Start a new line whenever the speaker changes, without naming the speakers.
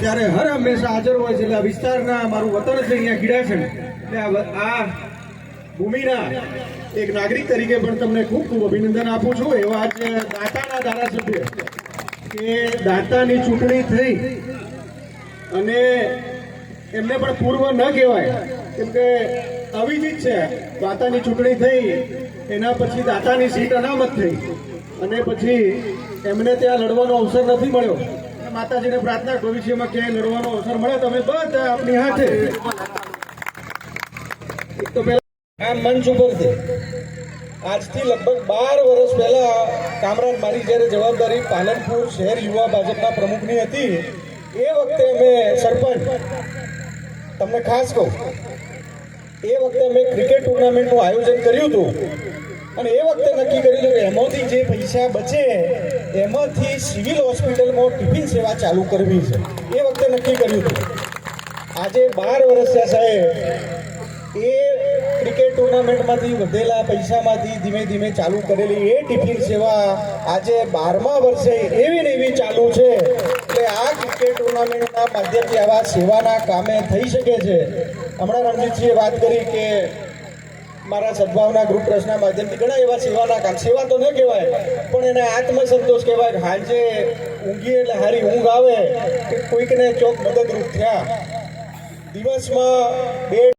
ત્યારે હર હંમેશા હાજર હોય છે. એટલે આ વિસ્તારના મારું વતન છે, અહીંયા ગીડા એટલે આ ભૂમિના એક નાગરિક તરીકે પણ તમને ખૂબ ખૂબ અભિનંદન આપું છું. એવા જ દાંતાના ધારાસભ્ય કે દાંતાની ચૂંટણી થઈ અને એમને પણ પૂર્વ ન કહેવાય, કેમ કે અવિજિત છે. દાતાની ચૂંટણી થઈ, એના પછી દાતાની સીટ અનામત થઈ અને પછી એમને ત્યાં લડવાનો અવસર નથી મળ્યો. માતાજીને પ્રાર્થના ભવિષ્યમાં ક્યાંય લડવાનો અવસર મળે તમે બધા આપણી હાથે. એક તો પહેલા આ મંચ ઉપરથી આજથી લગભગ બાર વર્ષ પહેલા કામરાજ મારી જ્યારે જવાબદારી પાલનપુર શહેર યુવા ભાજપના પ્રમુખની હતી, એ વખતે અમે સરપંચ. તમને ખાસ કહું, એ વખતે અમે ક્રિકેટ ટુર્નામેન્ટનું આયોજન કર્યું હતું. અને એ વખતે નક્કી કર્યું કે એમાંથી જે પૈસા બચે, એમાંથી સિવિલ હોસ્પિટલમાં ટિફિન સેવા ચાલુ કરવી છે. એ વખતે નક્કી કર્યું હતું. આજે બાર વર્ષ થયા સાહેબ, એ ક્રિકેટ ટુર્નામેન્ટમાંથી વધેલા પૈસામાંથી ધીમે ધીમે ચાલુ કરેલી એ ટિફિન સેવા આજે બારમા વર્ષે એવી ને એવી ચાલુ છે. એટલે આ ક્રિકેટ ટુર્નામેન્ટના માધ્યમથી આવા સેવાના કામે થઈ શકે છે. હમણાં રણજીતજીએ વાત કરી કે મારા સદભાવના ગ્રુપ ટ્રસ્ટના માધ્યમથી ઘણા એવા સેવાના કામ સેવા તો ન કહેવાય, પણ એને આત્મસંતોષ કહેવાય કે ઊંઘી એટલે હારી ઊંઘ આવે કે કોઈકને ચોક મદદરૂપ થયા. દિવસમાં બે